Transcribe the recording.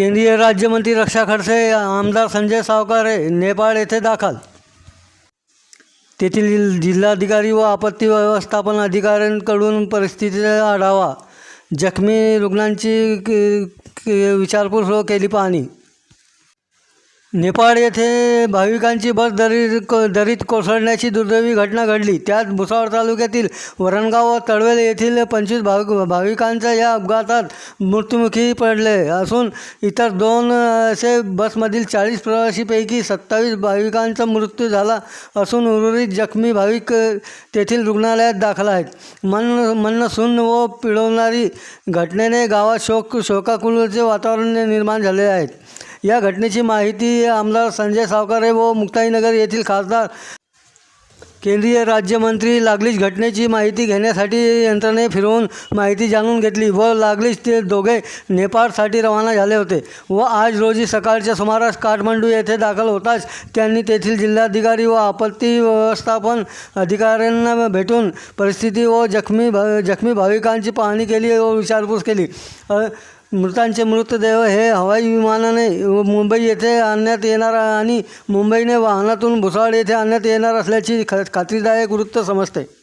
केंद्रीय राज्यमंत्री रक्षा खडसे आमदार संजय सावकारे नेपाळ येथे दाखल. तेथील जिल्हाधिकारी व आपत्ती व्यवस्थापन अधिकाऱ्यांकडून परिस्थितीचा आढावा जखमी रुग्णांची क- विचारपूस केली पाहणी. नेपाळ येथे भाविकांची बस दरीत को दरीत कोसळण्याची दुर्दैवी घटना घडली. त्यात भुसावळ तालुक्यातील वरणगाव व तळवेल येथील पंचवीस भाविक भाविकांच्या या अपघातात मृत्युमुखी पडले असून इतर दोन असे बसमधील चाळीस प्रवाशीपैकी सत्तावीस भाविकांचा मृत्यू झाला असून उर्वरित जखमी भाविक तेथील रुग्णालयात दाखल आहेत. मन मन सुन्न व पिळवणारी घटनेने गावात शोक शोकाकुलचे वातावरण निर्माण झाले आहेत या घटनेची माहिती आमदार संजय सावकारे व मुक्ताईनगर येथील खासदार केंद्रीय राज्यमंत्री लागलीच घटनेची माहिती घेण्यासाठी यंत्रणे फिरवून माहिती जाणून घेतली व लागलीच ते दोघे नेपाळसाठी रवाना झाले होते व आज रोजी सकाळच्या सुमारास काठमांडू येथे दाखल होताच त्यांनी तेथील जिल्हाधिकारी व आपत्ती व्यवस्थापन अधिकाऱ्यांना भेटून परिस्थिती व जखमी भा जखमी भाविकांची पाहणी केली व विचारपूस केली. मृतांचे मृतदेह हे हवाई विमानाने मुंबई येथे आणण्यात येणार आणि मुंबईने वाहनातून भुसावळ येथे आणण्यात येणार असल्याची ख खात्रीदायक वृत्त समजते.